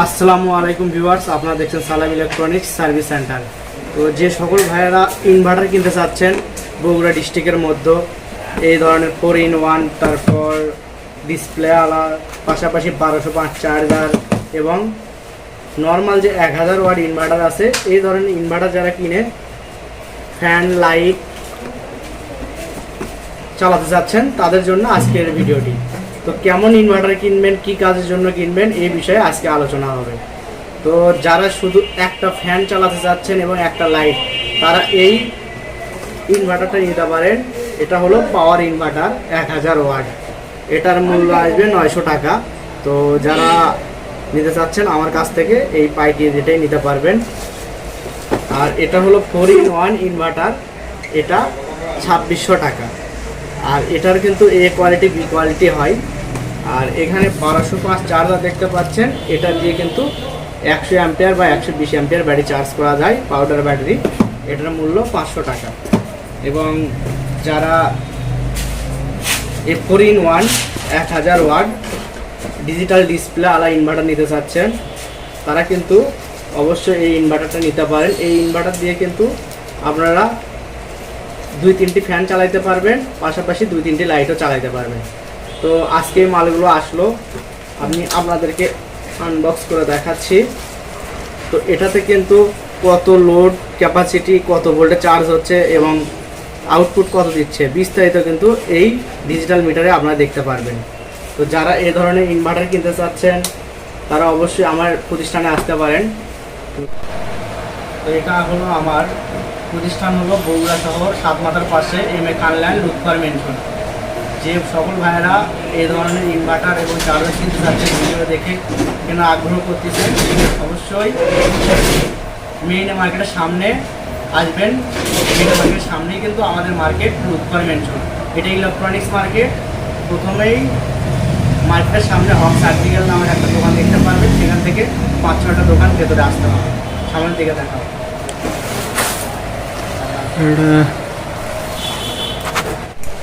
আসসালামু আলাইকুম ভিউয়ার্স, আপনারা দেখছেন সালাম ইলেকট্রনিক্স সার্ভিস সেন্টার। তো যে সকল ভাইয়েরা ইনভার্টার কিনতে চাচ্ছেন, বগুড়া ডিস্ট্রিক্টের মধ্যে, এই ধরনের ফোর ইন ওয়ান তারপর ডিসপ্লে আলা, পাশাপাশি বারোশো পাঁচ চার্জার এবং নর্মাল যে এক হাজার ওয়াট ইনভার্টার আছে, এই ধরনের ইনভার্টার যারা কিনে ফ্যান লাইট চালাতে চাচ্ছেন, তাদের জন্য আজকের ভিডিওটি। তো কেমন ইনভার্টার কিনবেন, কি কাজের জন্য কিনবেন, এই বিষয়ে আজকে আলোচনা হবে। তো যারা শুধু একটা ফ্যান চালাতে চাচ্ছেন এবং একটা লাইট তারা এই ইনভার্টারটা নিতে পারেন। এটা হলো পাওয়ার ইনভার্টার এক হাজার ওয়াট এটার মূল্য আসবে নয়শো টাকা। তো যারা নিতে চাচ্ছেন, আমার কাছ থেকে এই পাইকারি রেটেই নিতে পারবেন। আর এটা হলো ফোর ইন ওয়ান ইনভার্টার এটা ছাব্বিশশো টাকা। আর এটার কিন্তু এ কোয়ালিটি বি কোয়ালিটি হয়। আর এখানে বারোশো পাঁচ চার্জার দেখতে পাচ্ছেন। এটা দিয়ে কিন্তু একশো অ্যাম্পিয়ার বা একশো বিশ অ্যাম্পিয়ার ব্যাটারি চার্জ করা যায়, পাউডার ব্যাটারি। এটার মূল্য পাঁচশো টাকা। এবং যারা এ ফোর ইন ওয়ান এক হাজার ওয়াট ডিজিটাল ডিসপ্লে আলা ইনভার্টার নিতে চাচ্ছেন, তারা কিন্তু অবশ্যই এই ইনভার্টারটা নিতে পারেন। এই ইনভার্টার দিয়ে কিন্তু আপনারা দুই তিনটি ফ্যান চালাইতে পারবেন, পাশাপাশি দুই তিনটি লাইটও চালাইতে পারবেন। তো আজকে মালগুলো আসলো। আমি আপনাদেরকে আনবক্স করে দেখাচ্ছি। তো এটাতে কিন্তু কত লোড ক্যাপাসিটি কত ভোল্টে চার্জ হচ্ছে এবং আউটপুট কত দিচ্ছে, বিস্তারিত কিন্তু এই ডিজিটাল মিটারে আপনারা দেখতে পারবেন। তো যারা এ ধরনের ইনভার্টার কিনতে চাচ্ছেন, তারা অবশ্যই আমার প্রতিষ্ঠানে আসতে পারেন। তো এটা হলো আমার প্রতিষ্ঠান হলো বগুড়া শহর সাতমাতার পাশে এম এ কানল্যান্ড রুৎপার মেনশন যে সকল ভাইয়েরা এই ধরনের ইনভার্টার এবং চার্জার কিনতে চাচ্ছে ভিডিও দেখে কেন আগ্রহ করতেছে অবশ্যই মেইন মার্কেটের সামনে আসবেন। মেইন মার্কেটের সামনেই কিন্তু আমাদের মার্কেট রুৎপার মেনশন এটা ইলেকট্রনিক্স মার্কেট প্রথমেই মার্কেটের সামনে হক সার্টিফিকেট নামের একটা দোকান দেখতে পারবেন, সেখান থেকে পাঁচ ছটা দোকান ভেতরে আসতে হবে। সামনের দিকে দেখা হবে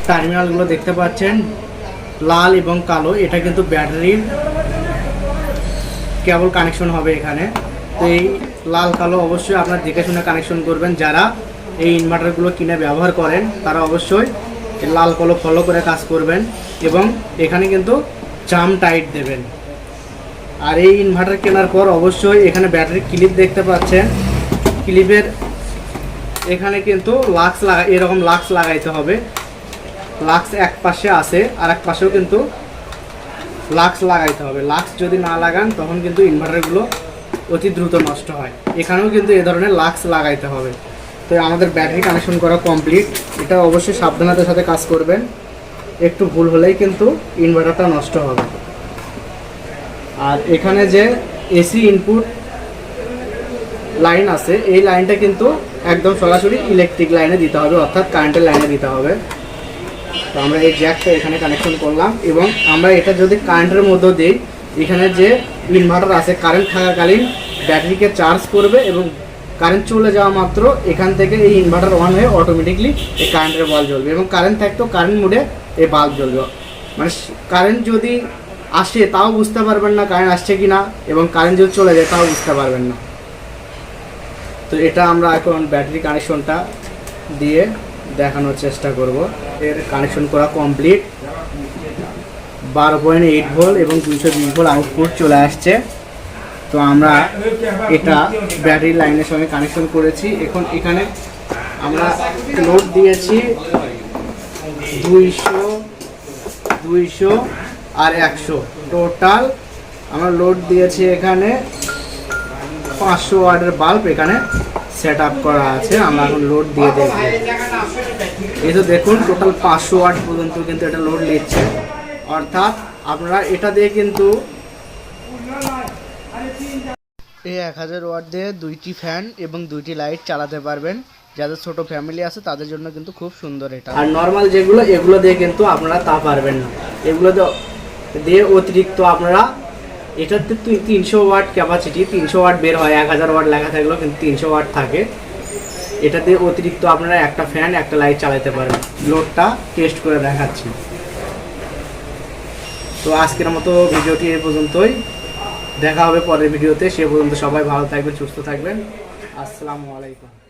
টার্মিনালগুলো দেখতে পাচ্ছেন। লাল এবং কালো, এটা কিন্তু ব্যাটারির কেবল কানেকশন হবে এখানে। তো এই লাল, কালো অবশ্যই আপনার দেখে শুনে কানেকশন করবেন। যারা এই ইনভার্টারগুলো কিনে ব্যবহার করেন, তারা অবশ্যই লাল, কালো ফলো করে কাজ করবেন এবং এখানে কিন্তু জাম টাইট দেবেন। আর এই ইনভার্টার কেনার পর অবশ্যই এখানে ব্যাটারি ক্লিপ দেখতে পাচ্ছেন। ক্লিপের এখানে কিন্তু লাক্স লাগা এরকম লাক্স লাগাইতে হবে। লাক্স এক পাশে আছে আর এক পাশেও কিন্তু লাক্স লাগাইতে হবে। লাক্স যদি না লাগান, তখন কিন্তু ইনভার্টারগুলো অতি দ্রুত নষ্ট হয়। এখানেও কিন্তু এ ধরনের লাক্স লাগাইতে হবে। তো আমাদের ব্যাটারি কানেকশন করা কমপ্লিট এটা অবশ্যই সাবধানতার সাথে কাজ করবেন। একটু ভুল হলেই কিন্তু ইনভার্টারটা নষ্ট হবে। আর এখানে যে এসি ইনপুট লাইন আছে, এই লাইনটা কিন্তু একদম সরাসরি ইলেকট্রিক লাইনে দিতে হবে, অর্থাৎ কারেন্টের লাইনে দিতে হবে। তো আমরা এই জ্যাকটা এখানে কানেকশন করলাম এবং আমরা এটা যদি কারেন্টের মধ্যে দিই এখানে যে ইনভার্টার আছে কারেন্ট থাকাকালীন ব্যাটারিকে চার্জ করবে এবং কারেন্ট চলে যাওয়া মাত্র এখান থেকে এই ইনভার্টার অন হয়ে অটোমেটিকলি এই কারেন্টের বল জ্বলবে এবং কারেন্ট থাকতো কারেন্ট মোডে এই বাল্ব জ্বলবে। মানে কারেন্ট যদি আসে তাও বুঝতে পারবেন না কারেন্ট আসছে কি না এবং কারেন্ট যদি চলে যায় তাও বুঝতে পারবেন না। তো এটা আমরা এখন ব্যাটারি কানেকশনটা দিয়ে দেখানোর চেষ্টা করব। এর কানেকশন করা কমপ্লিট বারো পয়েন্ট এইট ভোল্ট এবং দুইশো বিশ ভোল্ট আউটপুট চলে আসছে। তো আমরা এটা ব্যাটারি লাইনের সঙ্গে কানেকশন করেছি। এখন এখানে আমরা লোড দিয়েছি দুইশো দুইশো আর একশো টোটাল আমরা লোড দিয়েছি এখানে পাঁচশো ওয়ার্ডের বাল্ব এখানে। সেট আপ করা আছে আমরা এখন লোড দিয়ে দেখব। এই তো দেখুন টোটাল পাঁচশো ওয়াট পর্যন্ত কিন্তু এটা লোড নিচ্ছে। অর্থাৎ আপনারা এটা দিয়ে কিন্তু এই এক হাজার ওয়াট দিয়ে দুইটি ফ্যান এবং দুইটি লাইট চালাতে পারবেন। যাদের ছোট ফ্যামিলি আছে তাদের জন্য কিন্তু খুব সুন্দর এটা। আর নর্মাল যেগুলো এগুলো দিয়ে কিন্তু আপনারা তা পারবেন না। এগুলো দিয়ে অতিরিক্ত আপনারা এটাতে তুই তিনশো ওয়াট ক্যাপাসিটি তিনশো ওয়াট বের হয়, এক হাজার ওয়াট লেখা থাকলেও কিন্তু তিনশো ওয়াট থাকে। এটাতে অতিরিক্ত আপনারা একটা ফ্যান একটা লাইট চালাতে পারেন। লোডটা টেস্ট করে দেখাচ্ছি। তো আজকের মতো ভিডিওটি এ পর্যন্তই। দেখা হবে পরের ভিডিওতে। সে পর্যন্ত সবাই ভালো থাকবেন, সুস্থ থাকবেন। আসসালামু আলাইকুম।